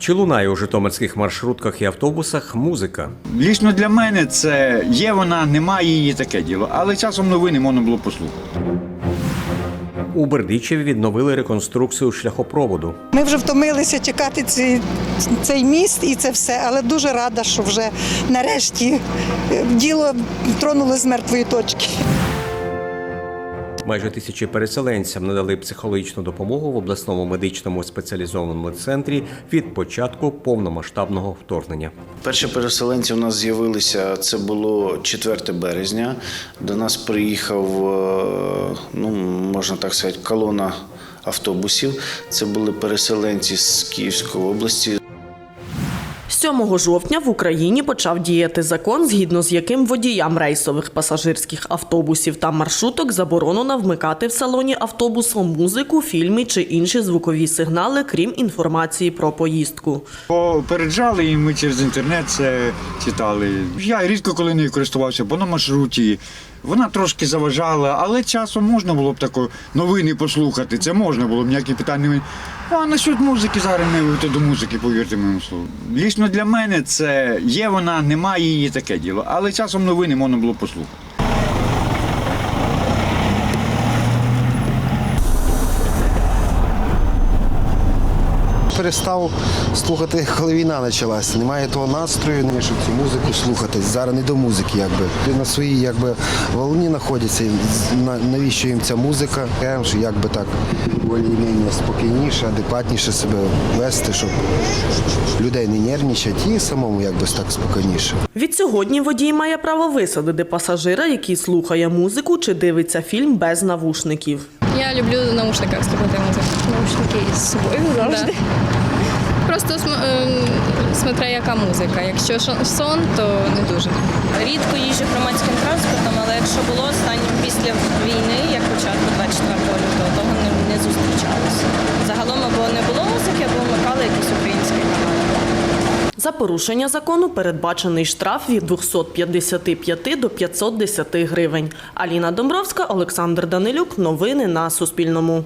Чи лунає у житомирських маршрутках і автобусах музика? Лічно для мене це є вона, немає її таке діло, але часом новини можна було послухати. У Бердичеві відновили реконструкцію шляхопроводу. Ми вже втомилися чекати цей, цей міст і це все, але дуже рада, що вже нарешті е, діло тронули з мертвої точки. Майже тисячі переселенцям надали психологічну допомогу в обласному медичному спеціалізованому центрі від початку повномасштабного вторгнення. Перші переселенці у нас з'явилися. Це було 4 березня. До нас приїхав, е, ну можна так сказати, колона автобусів. Це були переселенці з Київської області, 7 жовтня в Україні почав діяти закон, згідно з яким водіям рейсових пасажирських автобусів та маршруток заборонено вмикати в салоні автобусу музику, фільми чи інші звукові сигнали, крім інформації про поїздку. Попереджали і ми через інтернет це читали. Я рідко коли нею користувався, бо на маршруті. Вона трошки заважала, але часом можна було б тако новини послухати. Це можна було б ніякі питання. А насчет музики зараз не до музики, повірте моєму слову. Лічно для мене це є вона, немає її таке діло, але часом новини можна було послухати. Перестав слухати, коли війна почалася. Немає того настрою, не щоб цю музику слухати. Зараз не до музики, якби. Люди На своїй якби волні знаходяться. Навіщо їм ця музика? Що якби так більш-менш спокійніше, адекватніше себе вести, щоб людей не нервничати і самому якби так спокійніше. Відсьогодні водій має право висадити пасажира, який слухає музику чи дивиться фільм без навушників. Я люблю в наушниках слухати музику. Наушники з собою завжди. Просто ем, смотря яка музика. Якщо сон, то не дуже. Рідко їжджу громадським транспортом, але якщо було останнім після війни, як початку 24 лютого, того не, не зустрічалося. Загалом або не було музики, або вмикали якийсь український канал. За порушення закону передбачений штраф від 255 до 510 гривень. Аліна Домбровська, Олександр Данилюк. Новини на Суспільному.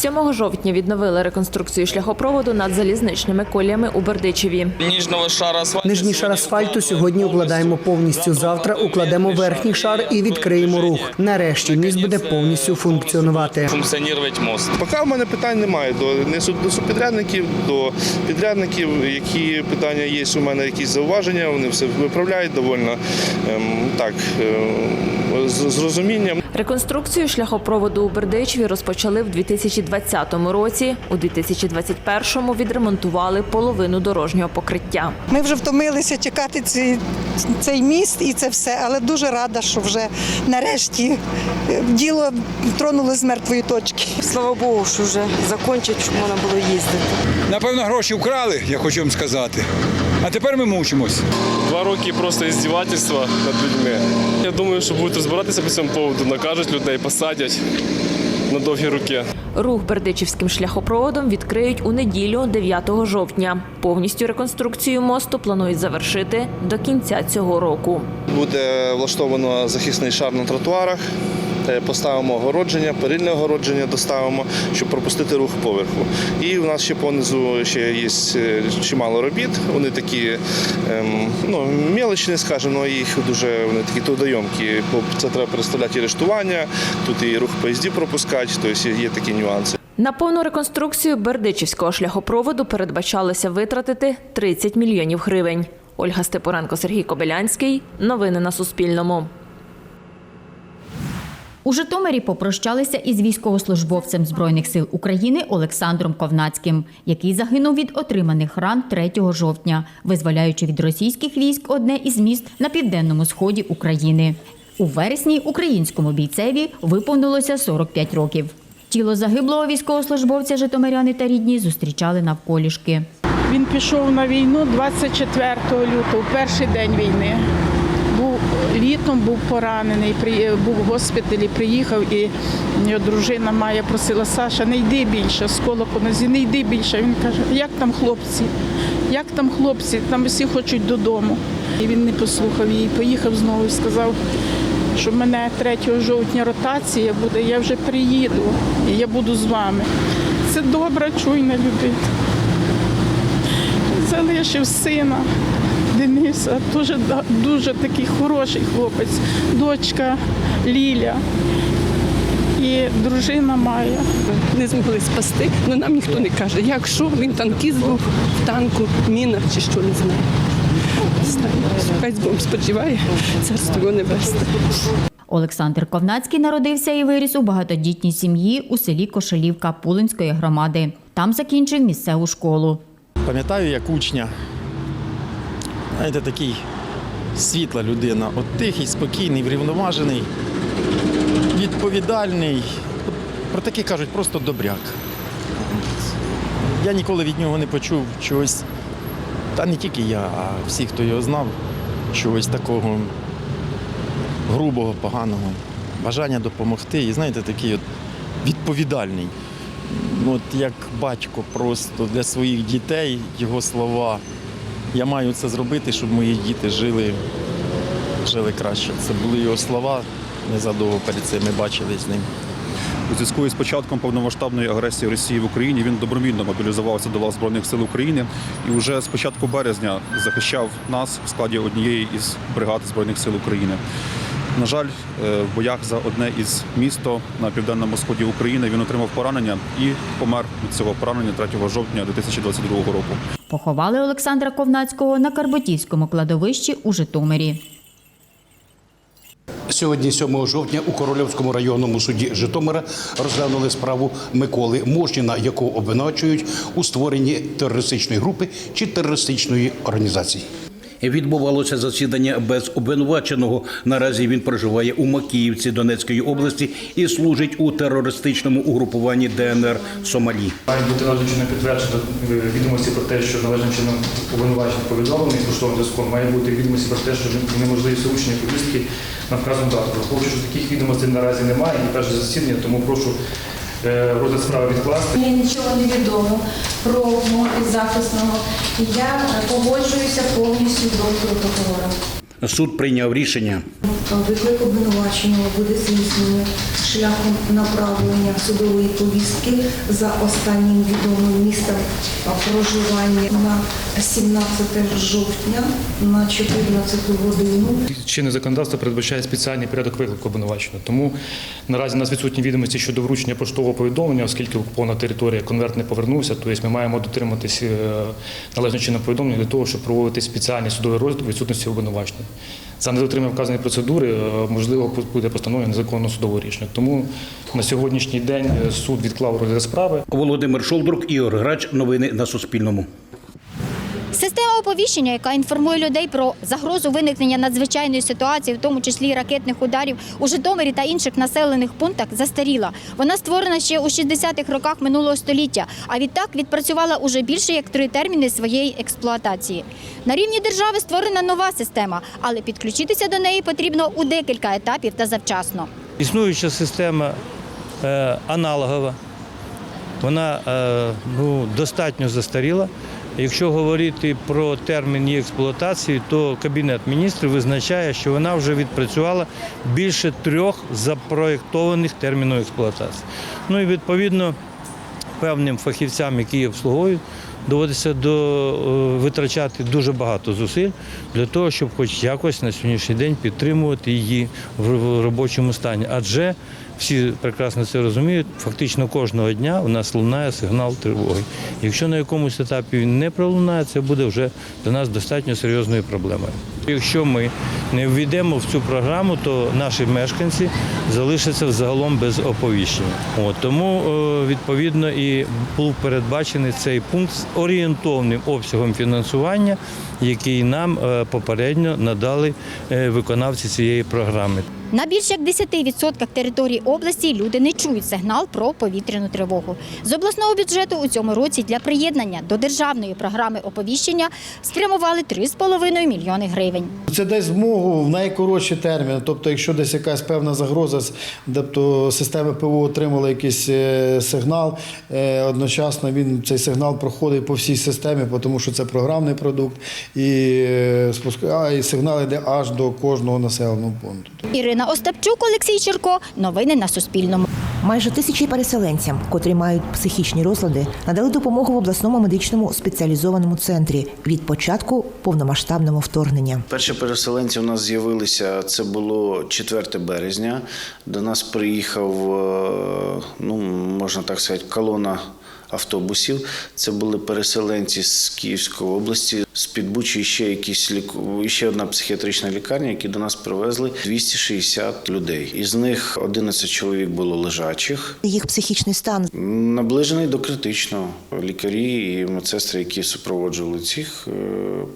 7 жовтня відновили реконструкцію шляхопроводу над залізничними коліями у Бердичеві. Ніжного шара асфальту. Нижній шар асфальту сьогодні укладаємо повністю. Завтра укладемо верхній шар і відкриємо рух. Нарешті міст буде повністю функціонувати. Функціонувати мост. Поки в мене питань немає до до субпідрядників, до підрядників, які питання є. У мене якісь зауваження, вони все виправляють довольно ем, так е, з, з розумінням. Реконструкцію шляхопроводу у Бердичеві розпочали в 2020 році. У 2021-му відремонтували половину дорожнього покриття. Ми вже втомилися чекати цей, цей міст і це все, але дуже рада, що вже нарешті е, діло тронули з мертвої точки. Слава Богу, що вже закінчить, щоб можна було їздити. Напевно, гроші вкрали, я хочу вам сказати. А тепер ми мучимось. Два роки просто іздівательства над людьми. Я думаю, що будуть розбиратися по цьому поводу, накажуть людей, посадять на довгі руки. Рух бердичівським шляхопроводом відкриють у неділю, 9 жовтня. Повністю реконструкцію мосту планують завершити до кінця цього року. Буде влаштовано захисний шар на тротуарах. Е, Поставимо огородження, перильне огородження доставимо, щоб пропустити рух поверху. І у нас ще понизу ще є е, чимало робіт. Вони такі ем, ну, мелочні, скажімо, їх дуже вони такі трудойомкі. Це треба переставляти і рештування, тут і рух поїздів пропускати, тобто є такі нюанси. На повну реконструкцію бердичівського шляхопроводу передбачалося витратити 30 мільйонів гривень. Ольга Степоренко, Сергій Кобилянський. Новини на Суспільному. У Житомирі попрощалися із військовослужбовцем Збройних сил України Олександром Ковнацьким, який загинув від отриманих ран 3 жовтня, визволяючи від російських військ одне із міст на південному сході України. У вересні українському бійцеві виповнилося 45 років. Тіло загиблого військовослужбовця Житомиряни та рідні зустрічали навколішки. Він пішов на війну 24 лютого, перший день війни. Літом був поранений, при- був в госпіталі, приїхав і його дружина Майя просила Саша, не йди більше, сколок у нозі, не йди більше. Він каже, як там хлопці? Як там хлопці? Там всі хочуть додому. І він не послухав її, поїхав знову і сказав, що в мене 3 жовтня ротація буде, я вже приїду і я буду з вами. Це добра, чуйна людина. залишив сина Дениса, дуже, дуже такий хороший хлопець, дочка Ліля і дружина Майя. не змогли спасти, але нам ніхто не каже. Якщо він танкіст був в танку, мінах чи що не знаю. Хай з Богом спочиває, царство небесне. Олександр Ковнацький народився і виріс у багатодітній сім'ї у селі Кошелівка Пулинської громади. Там закінчив місцеву школу. Пам'ятаю, як учня. Знаєте, такий світла людина, от тихий, спокійний, врівноважений, відповідальний. Про таке кажуть, просто добряк. Я ніколи від нього не почув чогось, та не тільки я, а всі, хто його знав, чогось такого грубого, поганого, бажання допомогти. І знаєте, такий от відповідальний. От як батько просто для своїх дітей, його слова. Я маю це зробити, щоб мої діти жили, жили краще. Це були його слова. Незадовго перед цим ми бачили з ним. У зв'язку із початком повномасштабної агресії Росії в Україні він добровільно мобілізувався до лав Збройних сил України і вже з початку березня захищав нас в складі однієї із бригад Збройних сил України. На жаль, е, в боях за одне із місто на південному сході України він отримав поранення і помер від цього поранення 3 жовтня 2022 року. Поховали Олександра Ковнацького на Карботівському кладовищі у Житомирі. Сьогодні, 7 жовтня, у Корольовському районному суді Житомира розглянули справу Миколи Можніна, якого обвинувачують у створенні терористичної групи чи терористичної організації. Відбувалося засідання без обвинуваченого. Наразі він проживає у Макіївці Донецької області і служить у терористичному угрупуванні ДНР Сомалі. Має бути належним чином підтверджено відомості про те, що належним чином обвинувачений повідомлений поштовим зв'язком. Має бути відомості про те, що неможливі всеучення повістки на вказану дату. Враховуючи, що таких відомостей наразі немає, і перше засідання, тому прошу розгляд справи відкласти. Мені нічого не відомо про мого захисного. Я погоджуюся повністю до прокурора. Суд прийняв рішення. Виклик обвинуваченого буде здійснено шляхом направлення судової повістки за останнім відомим містом проживання на 17 жовтня на 14 годину. Чинне законодавство передбачає спеціальний порядок виклику обвинуваченого. Тому наразі у нас відсутні відомості щодо вручення поштового повідомлення, оскільки окупована територія конверт не повернувся. Тобто ми маємо дотриматись е, належного чинного повідомлення для того, щоб проводити спеціальний судовий розгляд відсутності обвинувачення. За недотримання вказаної процедури е, можливо буде постановлено незаконне судове рішення. Тому на сьогоднішній день е, суд відклав розгляд справи. Володимир Шолдрук, Ігор Грач. Новини на Суспільному. Система оповіщення, яка інформує людей про загрозу виникнення надзвичайної ситуації, в тому числі ракетних ударів у Житомирі та інших населених пунктах, застаріла. Вона створена ще у 60-х роках минулого століття, а відтак відпрацювала уже більше як три терміни своєї експлуатації. На рівні держави створена нова система, але підключитися до неї потрібно у декілька етапів та завчасно. Існуюча система е, аналогова, вона е, ну, достатньо застаріла. Якщо говорити про термін її експлуатації, то Кабінет міністрів визначає, що вона вже відпрацювала більше трьох запроєктованих термінів експлуатації. Ну і відповідно певним фахівцям, які її обслуговують, доводиться до, е, витрачати дуже багато зусиль для того, щоб хоч якось на сьогоднішній день підтримувати її в в робочому стані. Адже всі прекрасно це розуміють, фактично кожного дня у нас лунає сигнал тривоги. Якщо на якомусь етапі він не пролунає, це буде вже для нас достатньо серйозною проблемою. Якщо ми не ввійдемо в цю програму, то наші мешканці залишаться взагалом без оповіщення. От, тому е, відповідно і був передбачений цей пункт з орієнтовним обсягом фінансування, який нам е, попередньо надали е, виконавці цієї програми. На більш як 10% території області люди не чують сигнал про повітряну тривогу. З обласного бюджету у цьому році для приєднання до державної програми оповіщення спрямували 3,5 мільйони гривень. Це дасть змогу в найкоротші терміни. Тобто, якщо десь якась певна загроза, тобто система ПВО отримала якийсь е, сигнал, е, одночасно він цей сигнал проходить по всій системі, тому що це програмний продукт, і, е, і сигнал йде аж до кожного населеного пункту. Ірина Остапчук, Олексій Черко. Новини на Суспільному. Майже тисячі переселенцям, котрі мають психічні розлади, надали допомогу в обласному медичному спеціалізованому центрі від початку повномасштабного вторгнення. Перші переселенці у нас з'явилися. Це було 4 березня. До нас приїхав, е, ну можна так сказати, колона автобусів. Це були переселенці з Київської області, з Підбучі ще якісь ліку... ще одна психіатрична лікарня, які до нас привезли 260 людей. Із них 11 чоловік було лежачих. Їх психічний стан Наближений до критичного. Лікарі і медсестри, які супроводжували цих е,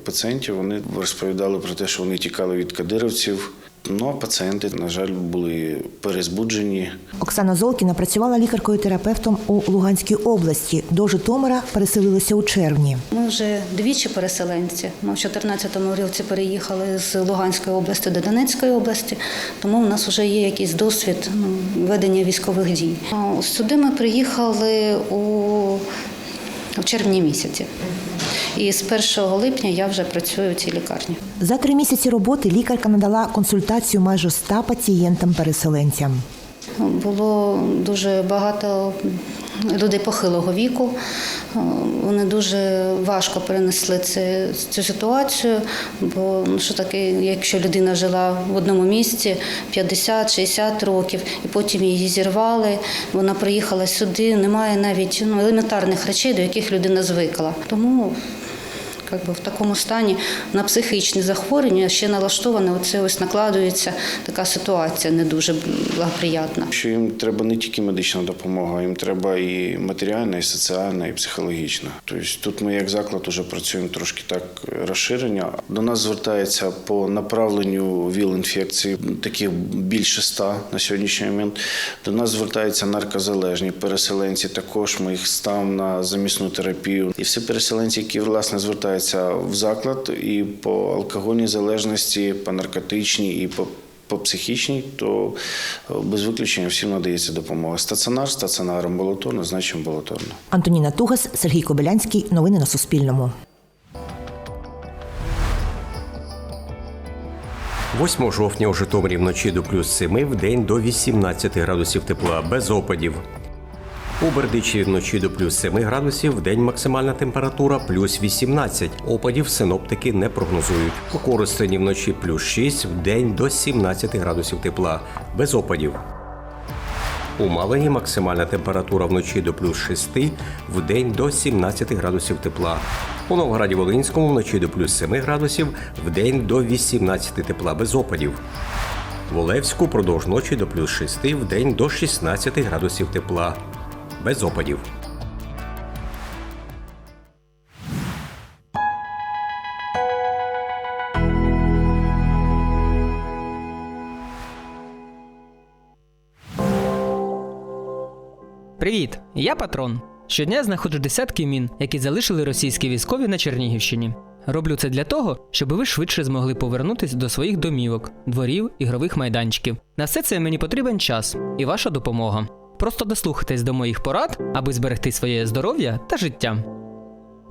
пацієнтів, вони розповідали про те, що вони тікали від кадировців. Ну а пацієнти, на жаль, були перезбуджені. Оксана Золкіна працювала лікаркою-терапевтом у Луганській області. До Житомира переселилися у червні. Ми вже двічі переселенці. Ми в 2014 році переїхали з Луганської області до Донецької області, тому в нас вже є якийсь досвід ну, ведення військових дій. Сюди ми приїхали у, в червні місяці. І з 1 липня я вже працюю в цій лікарні. За три місяці роботи лікарка надала консультацію майже 100 пацієнтам-переселенцям. Було дуже багато людей похилого віку. Вони дуже важко перенесли цю ситуацію. Бо ну, що таке, якщо людина жила в одному місці 50-60 років, і потім її зірвали, вона приїхала сюди, немає навіть ну, елементарних речей, до яких людина звикла. Тому як би, в такому стані на психічні захворювання ще налаштоване, оце ось накладується така ситуація не дуже благоприятна. Що їм треба не тільки медична допомога, їм треба і матеріальна, і соціальна, і психологічна. Тобто тут ми як заклад вже працюємо трошки так розширення. До нас звертається по направленню ВІЛ-інфекції, таких більше ста на сьогоднішній момент. До нас звертаються наркозалежні переселенці. Також ми їх ставимо на замісну терапію. І всі переселенці, які власне звертаються в заклад і по алкогольній залежності, по наркотичній і по по психічній, то е, без виключення всім надається допомога. Стаціонар, стаціонар, амбулаторно, значить амбулаторно. Антоніна Тугас, Сергій Кобилянський. Новини на Суспільному. 8 жовтня у Житомирі вночі до плюс 7, в день до 18 градусів тепла, без опадів. У Бердичеві вночі до плюс 7 градусів, в день максимальна температура плюс 18. Опадів синоптики не прогнозують. У Коростені вночі плюс 6, в день до 17 градусів тепла, без опадів. У Малині максимальна температура вночі до плюс 6, в день до 17 градусів тепла. У Новграді Волинському вночі до плюс 7 градусів, в день до 18 тепла без опадів. В Олевську продовж ночі до плюс 6, в день до 16 градусів тепла. Без опадів. Привіт, я патрон. Щодня знаходжу десятки мін, які залишили російські військові на Чернігівщині. Роблю це для того, щоб ви швидше змогли повернутися до своїх домівок, дворів, ігрових майданчиків. На все це мені потрібен час і ваша допомога. Просто дослухайтесь до моїх порад, аби зберегти своє здоров'я та життя.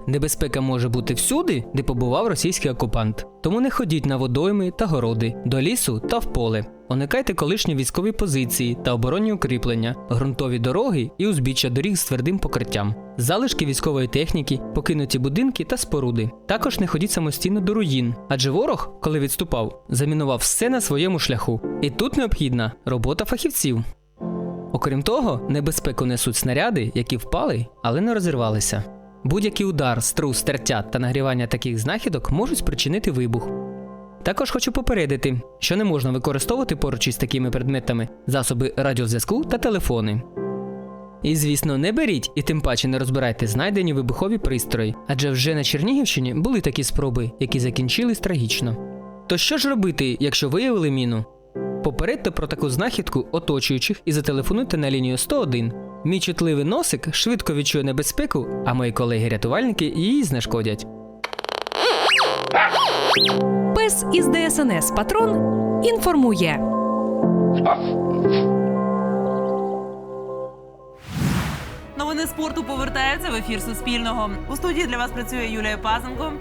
Небезпека може бути всюди, де побував російський окупант. Тому не ходіть на водойми та городи, до лісу та в поле. Уникайте колишні військові позиції та оборонні укріплення, ґрунтові дороги і узбіччя доріг з твердим покриттям, залишки військової техніки, покинуті будинки та споруди. Також не ходіть самостійно до руїн, адже ворог, коли відступав, замінував все на своєму шляху. І тут необхідна робота фахівців. Окрім того, небезпеку несуть снаряди, які впали, але не розірвалися. Будь-який удар, струс, тертя та нагрівання таких знахідок можуть спричинити вибух. Також хочу попередити, що не можна використовувати поруч із такими предметами засоби радіозв'язку та телефони. І, звісно, не беріть і тим паче не розбирайте знайдені вибухові пристрої, адже вже на Чернігівщині були такі спроби, які закінчились трагічно. То що ж робити, якщо виявили міну? Попередьте про таку знахідку оточуючих і зателефонуйте на лінію 101. Мій чутливий носик швидко відчує небезпеку, а мої колеги-рятувальники її знешкодять. Пес із ДСНС Патрон інформує. Новини спорту повертаються в ефір Суспільного. У студії для вас працює Юлія Пазенко.